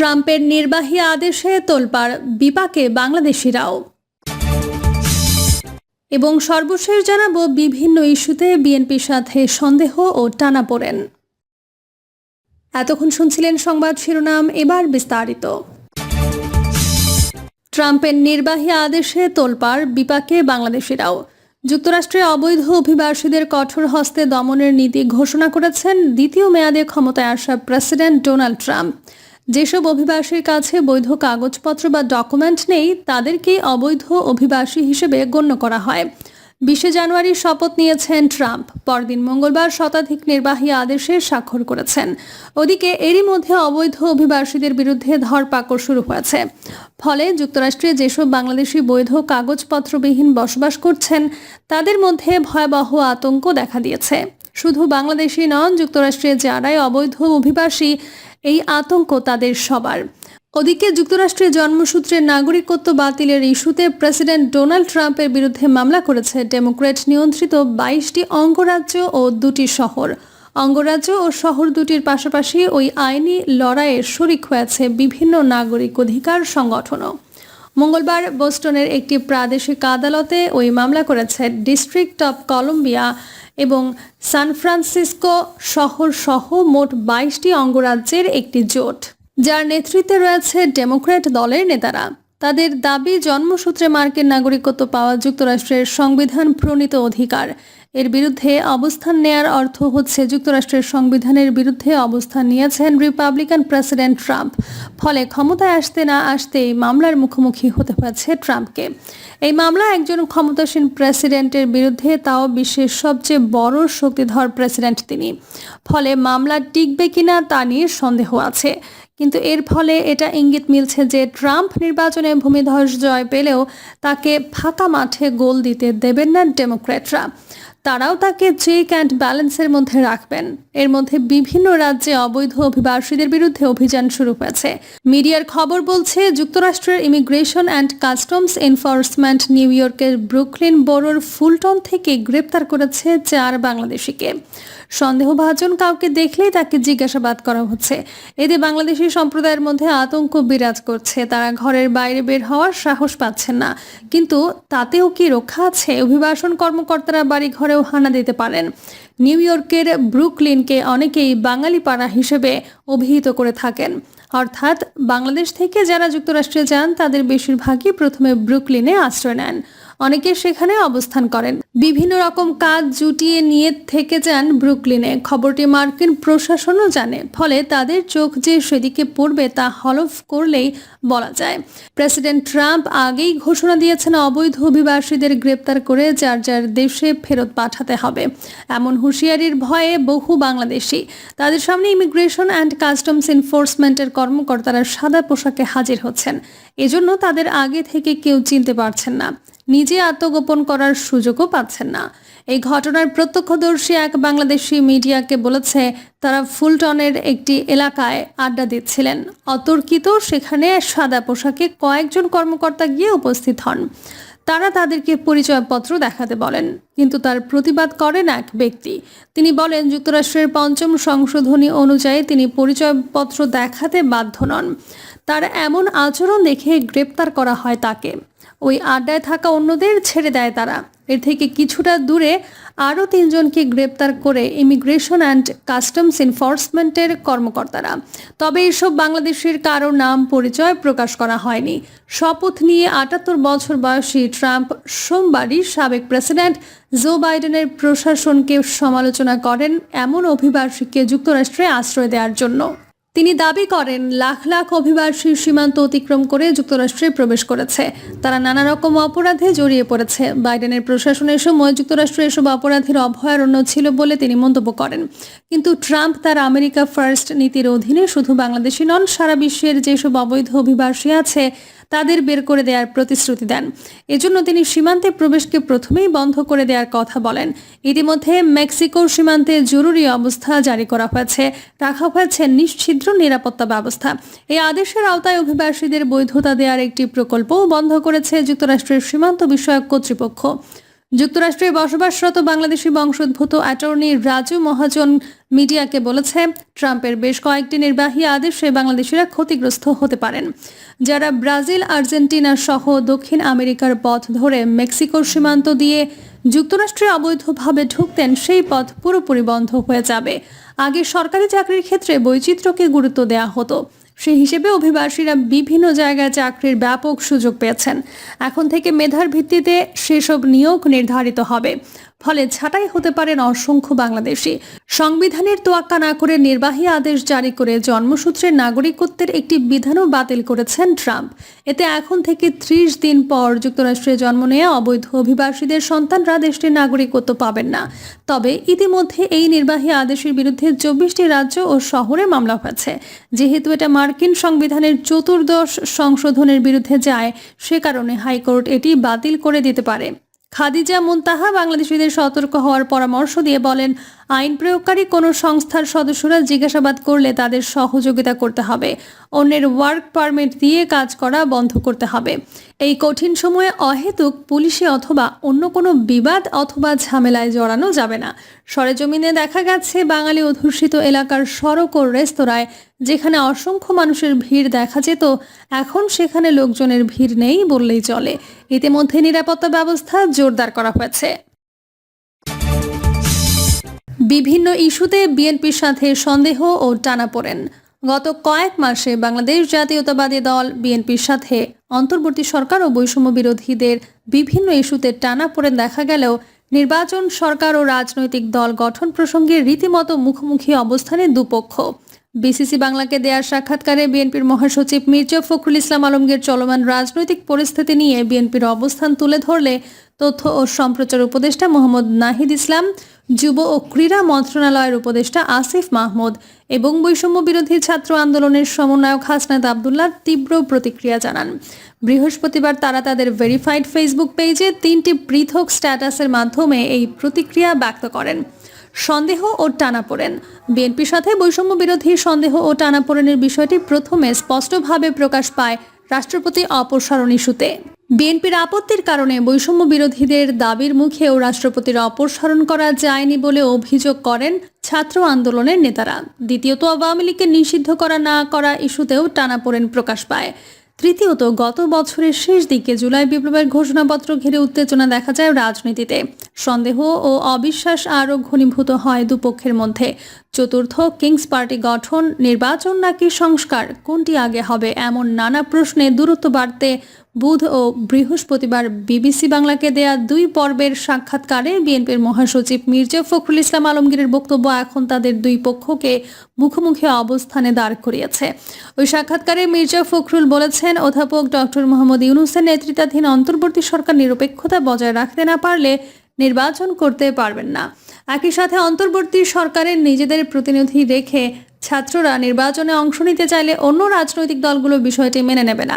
ট্রাম্পের নির্বাহী আদেশে তোলপাড় বিপাকে বাংলাদেশিরাও। এবং সর্বশেষ জানাব বিভিন্ন ইস্যুতে বিএনপির সাথে সন্দেহ ও টানাপোড়েন এতক্ষণ শুনছিলেন সংবাদ শিরোনাম, এবার বিস্তারিত। ট্রাম্পের নির্বাহী আদেশে তোলপাড় বিপাকে বাংলাদেশিরাও। যুক্তরাষ্ট্রে অবৈধ অভিবাসীদের কঠোর হস্তে দমনের নীতি ঘোষণা করেছেন দ্বিতীয় মেয়াদে ক্ষমতায় আসা প্রেসিডেন্ট ডোনাল্ড ট্রাম্প। যেসব অভিবাসীর কাছে বৈধ কাগজপত্র বা ডকুমেন্ট নেই, তাদেরকেই অবৈধ অভিবাসী হিসেবে গণ্য করা হয়। বিশে জানুয়ারি শপথ নিয়েছেন ট্রাম্প। পরদিন মঙ্গলবার শতাধিক নির্বাহী আদেশে স্বাক্ষর করেছেন। ওদিকে এরই মধ্যে অবৈধ অভিবাসীদের বিরুদ্ধে ধরপাকড় শুরু হয়েছে। ফলে যুক্তরাষ্ট্রে যেসব বাংলাদেশি বৈধ কাগজপত্রবিহীন বসবাস করছেন, তাদের মধ্যে ভয়াবহ আতঙ্ক দেখা দিয়েছে। শুধু বাংলাদেশি নন, যুক্তরাষ্ট্রে যারাই অবৈধ অভিবাসী এই আতঙ্ক তাদের সবার। ওদিকে যুক্তরাষ্ট্রে জন্মসূত্রে নাগরিকত্ব বাতিলের ইস্যুতে প্রেসিডেন্ট ডোনাল্ড ট্রাম্পের বিরুদ্ধে মামলা করেছে ডেমোক্র্যাট নিয়ন্ত্রিত বাইশটি অঙ্গরাজ্য ও দুটি শহর। অঙ্গরাজ্য ও শহর দুটির পাশাপাশি ওই আইনি লড়াইয়ে শরিক হয়েছে বিভিন্ন নাগরিক অধিকার সংগঠনও। মঙ্গলবার বোস্টনের একটি প্রাদেশিক আদালতে ওই মামলা করেছে ডিস্ট্রিক্ট অব কলম্বিয়া এবং সান ফ্রান্সিসকো শহর সহ মোট বাইশটি অঙ্গরাজ্যের একটি জোট, যার নেতৃত্বে রয়েছে ডেমোক্র্যাট দলের নেতারা। তাদের দাবি, জন্মসূত্রে মার্কিন নাগরিকত্ব পাওয়া যুক্তরাষ্ট্রের সংবিধান প্রণীত অধিকার। এর বিরুদ্ধে অবস্থান নেয়ার অর্থ হচ্ছে যুক্তরাষ্ট্রের সংবিধানের বিরুদ্ধে অবস্থান নিয়েছেন রিপাবলিকান প্রেসিডেন্ট ট্রাম্প। ফলে ক্ষমতায় আসতে না আসতেই মামলার মুখোমুখি হতে হয়েছে ট্রাম্পকে। এই মামলা একজন ক্ষমতাসীন প্রেসিডেন্টের বিরুদ্ধে, তাও বিশ্বের সবচেয়ে বড় শক্তিধর প্রেসিডেন্ট তিনি। ফলে মামলা টিকবে কিনা তা নিয়ে সন্দেহ আছে। কিন্তু এর ফলে এটা ইঙ্গিত মিলছে যে ট্রাম্প নির্বাচনে ভূমিধস জয় পেলেও তাকে ফাঁকা মাঠে গোল দিতে দেবেন না ডেমোক্র্যাটরা। তারাও তাকে চেক অ্যান্ড ব্যালেন্সের মধ্যে রাখবেন। এর মধ্যে বিভিন্ন রাজ্যে অবৈধ অভিবাসীদের বিরুদ্ধে অভিযান শুরু হয়েছে। মিডিয়ার খবর বলছে, যুক্তরাষ্ট্রের immigration and customs enforcement New ইয়র্কের ব্রুকলিন বোরোর ফুলটন থেকে গ্রেপ্তার করেছে চার বাংলাদেশিকে। সন্দেহভাজন কাউকে দেখলেই তাকে জিজ্ঞাসাবাদ করা হচ্ছে। এতে বাংলাদেশি সম্প্রদায়ের মধ্যে আতঙ্ক বিরাজ করছে। তারা ঘরের বাইরে বের হওয়ার সাহস পাচ্ছেন না। কিন্তু তাতেও কি রক্ষা আছে? অভিবাসন কর্মকর্তারা বাড়ি ঘরেও হানা দিতে পারেন। নিউ ইয়র্কের ব্রুকলিনকে অনেকেই বাঙালি পাড়া হিসেবে অভিহিত করে থাকেন। অর্থাৎ বাংলাদেশ থেকে যারা যুক্তরাষ্ট্রে যান, তাদের বেশিরভাগই প্রথমে ব্রুকলিনে আশ্রয় নেন। অনেকে সেখানে অবস্থান করেন। বিভিন্ন রকম কাজ জুটিয়ে নিয়ে থেকে যান ব্রুকলিনে। খবরটি মার্কিন প্রশাসনও জানে, ফলে তাদের চোখ যে সেদিকে পড়বে তা হলফ করলেই বলা যায়। প্রেসিডেন্ট ট্রাম্প আগেই ঘোষণা দিয়েছেন অবৈধ অভিবাসীদের গ্রেপ্তার করে যার যার দেশে ফেরত পাঠাতে হবে। এমন হুঁশিয়ারির ভয়ে বহু বাংলাদেশি, তাদের সামনে ইমিগ্রেশন অ্যান্ড কাস্টমস এনফোর্সমেন্টের কর্মকর্তারা সাদা পোশাকে হাজির হচ্ছেন। এজন্য তাদের আগে থেকে কেউ চিনতে পারছেন না। নিজে আত্মগোপন করার সুযোগও পাচ্ছেন না। এই ঘটনার প্রত্যক্ষদর্শী এক বাংলাদেশি মিডিয়াকে বলেছে, তারা ফুলটনের একটি এলাকায় আড্ডা দিচ্ছিলেন। অতর্কিত সেখানে সাদা পোশাকে কয়েকজন কর্মকর্তা গিয়ে উপস্থিত হন। তারা তাদেরকে পরিচয়পত্র দেখাতে বলেন, কিন্তু তার প্রতিবাদ করেন এক ব্যক্তি। তিনি বলেন, যুক্তরাষ্ট্রের পঞ্চম সংশোধনী অনুযায়ী তিনি পরিচয়পত্র দেখাতে বাধ্য নন। তার এমন আচরণ দেখে গ্রেপ্তার করা হয় তাকে। ওই আড্ডায় থাকা অন্যদের ছেড়ে দেয় তারা। এর থেকে কিছুটা দূরে আরও তিনজনকে গ্রেপ্তার করে ইমিগ্রেশন অ্যান্ড কাস্টমস এনফোর্সমেন্টের কর্মকর্তারা। তবে এসব বাংলাদেশের কারও নাম পরিচয় প্রকাশ করা হয়নি। শপথ নিয়ে আটাত্তর বছর বয়সী ট্রাম্প সোমবারই সাবেক প্রেসিডেন্ট জো বাইডেনের প্রশাসনকে সমালোচনা করেন এমন অভিবাসীকে যুক্তরাষ্ট্রে আশ্রয় দেওয়ার জন্য। তিনি দাবি করেন, লাখ লাখ অভিবাসী সীমান্ত অতিক্রম করে যুক্তরাষ্ট্রে প্রবেশ করেছে। তারা নানা রকম অপরাধে জড়িয়ে পড়েছে। বাইডেনের প্রশাসনের সময় যুক্তরাষ্ট্রে এসব অপরাধের অভয়ারণ্য ছিল বলে তিনি মন্তব্য করেন। কিন্তু ট্রাম্প তার আমেরিকা ফার্স্ট নীতির অধীনে শুধু বাংলাদেশি নন, সারা বিশ্বের যেসব অবৈধ অভিবাসী আছে তাদের বের করে দেওয়ার প্রতিশ্রুতি দেন। এজন্য তিনি সীমান্তে প্রবেশকে প্রথমেই বন্ধ করে দেওয়ার কথা বলেন। ইতিমধ্যে মেক্সিকোর সীমান্তে জরুরি অবস্থা জারি করা হয়েছে। রাখা হয়েছে নিশ্ছিদ্র নিরাপত্তা ব্যবস্থা। এই আদেশের আওতায় অভিবাসীদের বৈধতা দেওয়ার একটি প্রকল্পও বন্ধ করেছে যুক্তরাষ্ট্রের সীমান্ত বিষয়ক কর্তৃপক্ষ। যুক্তরাষ্ট্রে বসবাসরত বাংলাদেশি বংশোদ্ভূত অ্যাটর্নি রাজু মহাজন মিডিয়াকে বলেছে, ট্রাম্পের বেশ কয়েকটি নির্বাহী আদেশে বাংলাদেশিরা ক্ষতিগ্রস্ত হতে পারেন, যারা ব্রাজিল, আর্জেন্টিনা সহ দক্ষিণ আমেরিকার পথ ধরে মেক্সিকোর সীমান্ত দিয়ে যুক্তরাষ্ট্রে অবৈধভাবে ঢুকতেন, সেই পথ পুরোপুরি বন্ধ হয়ে যাবে। আগে সরকারি চাকরির ক্ষেত্রে বৈচিত্র্যকে গুরুত্ব দেওয়া হতো। সেই হিসেবে অভিবাসীরা বিভিন্ন জায়গায় চাকরির ব্যাপক সুযোগ পেয়েছেন। এখন থেকে মেধার ভিত্তিতে সেসব নিয়োগ নির্ধারিত হবে। ফলে ছাঁটাই হতে পারেন অসংখ্য বাংলাদেশি। সংবিধানের তোয়াক্কা না করে নির্বাহী আদেশ জারি করে জন্মসূত্রের নাগরিকত্বের একটি বিধানও বাতিল করেছেন ট্রাম্প। এতে এখন থেকে ত্রিশ দিন পর যুক্তরাষ্ট্রে জন্ম নেওয়া অবৈধ অভিবাসীদের সন্তানরা দেশটির নাগরিকত্ব পাবেন না। তবে ইতিমধ্যে এই নির্বাহী আদেশের বিরুদ্ধে চব্বিশটি রাজ্য ও শহরে মামলা হয়েছে। যেহেতু এটা মার্কিন সংবিধানের চতুর্দশ সংশোধনের বিরুদ্ধে যায়, সে কারণে হাইকোর্ট এটি বাতিল করে দিতে পারে। খাদিজা মুন্তাহা বাংলাদেশিদের সতর্ক হওয়ার পরামর্শ দিয়ে বলেন আইন প্রয়োগকারী কোনো সংস্থার সদস্যরা জিজ্ঞাসাবাদ করলে তাদের সহযোগিতা করতে হবে। অন্যের ওয়ার্ক পারমিট দিয়ে কাজ করা বন্ধ করতে হবে। এই কঠিন সময়ে অহেতুক পুলিশে অথবা অন্য কোনো বিবাদ অথবা ঝামেলায় জড়ানো যাবে না। সরেজমিনে দেখা গেছে, বাঙালি অধ্যুষিত এলাকার সড়ক ও রেস্তোরাঁয় যেখানে অসংখ্য মানুষের ভিড় দেখা যেত, এখন সেখানে লোকজনের ভিড় নেই বললেই চলে। ইতিমধ্যে নিরাপত্তা ব্যবস্থা জোরদার করা হয়েছে। বিভিন্ন ইস্যুতে বিএনপির সাথে সন্দেহ ও টানা পড়েন। গত কয়েক মাসে বাংলাদেশ জাতীয়তাবাদী দল, বিএনপির সাথে অন্তর্বর্তী সরকার ও বৈষম্য বিরোধীদের বিভিন্ন ইস্যুতে টানা পড়েন। দেখা গেলেও নির্বাচন, সরকার ও রাজনৈতিক দল গঠন প্রসঙ্গে রীতিমতো মুখোমুখি অবস্থানে দুপক্ষ। বিসিসি বাংলাকে দেওয়ার সাক্ষাৎকারে বিএনপির মহাসচিব মির্জা ফখরুল ইসলাম আলমগীর চলমান রাজনৈতিক পরিস্থিতি নিয়ে বিএনপির অবস্থান তুলে ধরলে তথ্য ও সম্প্রচার উপদেষ্টা মোহাম্মদ নাহিদ ইসলাম, যুব ও ক্রীড়া মন্ত্রণালয়ের উপদেষ্টা আসিফ মাহমুদ এবং বৈষম্য বিরোধী ছাত্র আন্দোলনের সমন্বয়ক হাসনাত আবদুল্লাহ তীব্র প্রতিক্রিয়া জানান। বৃহস্পতিবার তারা তাদের ভেরিফাইড ফেসবুক পেজে তিনটি পৃথক স্ট্যাটাসের মাধ্যমে এই প্রতিক্রিয়া ব্যক্ত করেন। সন্দেহ ও টানাপোড়েন বিএনপির সাথে বৈষম্য বিরোধী সন্দেহ ও টানাপোড়েনের বিষয়টি প্রথমে স্পষ্টভাবে প্রকাশ পায় রাষ্ট্রপতি অপসারণ ইস্যুতে। বিএনপির আপত্তির কারণে বৈষম্য বিরোধীদের দাবির মুখেও রাষ্ট্রপতির অপসারণ করা যায়নি বলে অভিযোগ করেন ছাত্র আন্দোলনের নেতারা। দ্বিতীয়ত, আওয়ামী লীগকে নিষিদ্ধ করা না করা ইস্যুতেও টানাপোড়েন প্রকাশ পায়। তৃতীয়ত, গত বছরের শেষ দিকে জুলাই বিপ্লবের ঘোষণাপত্র ঘিরে উত্তেজনা দেখা যায় রাজনীতিতে। সন্দেহ ও অবিশ্বাস আরও ঘনীভূত হয় দুপক্ষের মধ্যে। চতুর্থ কিংস পার্টি গঠন, নির্বাচন নাকি সংস্কার, কোনটি আগে হবে এমন নানা প্রশ্নে দূরত্ব বাড়তে বুধ ও বৃহস্পতিবার বিবিসি বাংলাকে দেয়া দুই পর্বের সাক্ষাৎকারে বিএনপির মহাসচিব মির্জা ফখরুল ইসলাম আলমগীরের বক্তব্য এখন তাদের দুই পক্ষকে মুখোমুখি অবস্থানে দাঁড় করিয়েছে। ওই সাক্ষাৎকারে মির্জা ফখরুল বলেছেন, অধ্যাপক ডক্টর মোহাম্মদ ইউনুসের নেতৃত্বাধীন অন্তর্বর্তী সরকার নিরপেক্ষতা বজায় রাখতে না পারলে নির্বাচন করতে পারবেন না। একই সাথে অন্তর্বর্তী সরকারের নিজেদের প্রতিনিধি রেখে ছাত্ররা নির্বাচনে অংশ নিতে চাইলে অন্য রাজনৈতিক দলগুলো বিষয়টি মেনে নেবে না।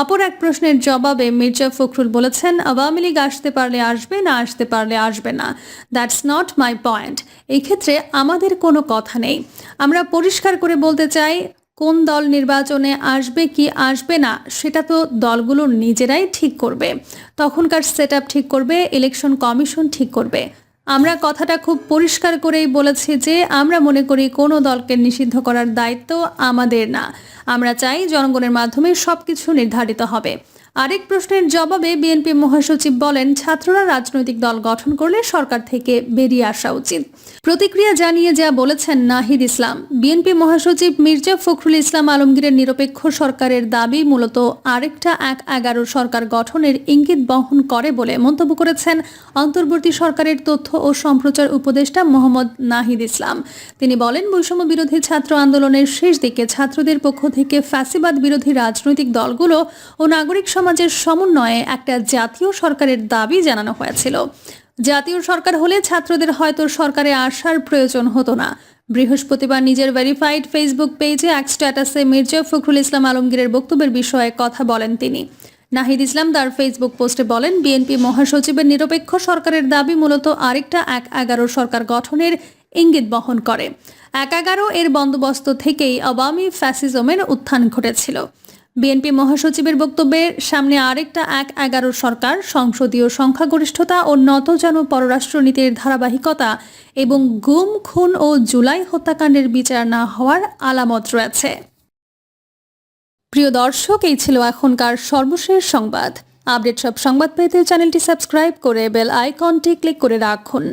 অপর এক প্রশ্নের জবাবে মির্জা ফখরুল বলেছেন, আওয়ামী লীগ আসতে পারলে আসবে, না আসতে পারলে আসবে না। দ্যাটস নট মাই পয়েন্ট এই ক্ষেত্রে আমাদের কোনো কথা নেই। আমরা পরিষ্কার করে বলতে চাই কোন দল নির্বাচনে আসবে, কি আসবে না, সেটা তো দলগুলো নিজেরাই ঠিক করবে। তখনকার সেট ঠিক করবে, ইলেকশন কমিশন ঠিক করবে। আমরা কথাটা খুব পরিষ্কার করেই বলেছি যে, আমরা মনে করি কোনো দলকে নিষিদ্ধ করার দায়িত্ব আমাদের না। আমরা চাই জনগণের মাধ্যমে সবকিছু নির্ধারিত হবে। আরেক প্রশ্নের জবাবে বিএনপি মহাসচিব বলেন, ছাত্ররা রাজনৈতিক দল গঠন করলে সরকার থেকে বেরিয়ে আসা উচিত। প্রতিক্রিয়া জানিয়ে যা বলেছেন নাহিদ ইসলাম। বিএনপি মহাসচিব মির্জা ফখরুল ইসলাম আলমগীরের নিরপেক্ষ সরকারের দাবি মূলত আরেকটা এক এগারো সরকার গঠনের ইঙ্গিত বহন করে বলে মন্তব্য করেছেন অন্তর্বর্তী সরকারের তথ্য ও সম্প্রচার উপদেষ্টা মোহাম্মদ নাহিদ ইসলাম। তিনি বলেন, বৈষম্য বিরোধী ছাত্র আন্দোলনের শেষ দিকে ছাত্রদের পক্ষ থেকে ফ্যাসিবাদ বিরোধী রাজনৈতিক দলগুলো ও নাগরিক সমাজের সমন্বয়ে একটা জাতীয় সরকারের দাবি জানানো হয়েছিল। জাতীয় সরকার হলে ছাত্রদের হয়তো সরকারে আসার প্রয়োজন হতো না। বৃহস্পতিবার নিজের ভেরিফাইড ফেসবুক পেজে এক স্ট্যাটাসে মির্জা ফখরুল ইসলাম আলমগীরের বক্তব্যের বিষয়ে কথা বলেন তিনি। নাহিদ ইসলাম তার ফেসবুক পোস্টে বলেন, বিএনপি মহাসচিবের নিরপেক্ষ সরকারের দাবি মূলত আরেকটা এক এগারো সরকার গঠনের ইঙ্গিত বহন করে। এক এগারো এর বন্দোবস্ত থেকেই আওয়ামী ফ্যাসিজমের উত্থান ঘটেছিল। বিএনপি মহাসচিবের বক্তব্যের সামনে আরেকটা এক এগারো সরকার, সংসদীয় সংখ্যাগরিষ্ঠতা ও নতজানু পররাষ্ট্রনীতির ধারাবাহিকতা এবং গুম, খুন ও জুলাই হত্যাকাণ্ডের বিচার না হওয়ার আলামত রয়েছে। প্রিয় দর্শক, এই ছিল এখনকার সর্বশেষ সংবাদ। আপডেট সব সংবাদ পেতে চ্যানেলটি সাবস্ক্রাইব করে বেল আইকনটি ক্লিক করে রাখুন।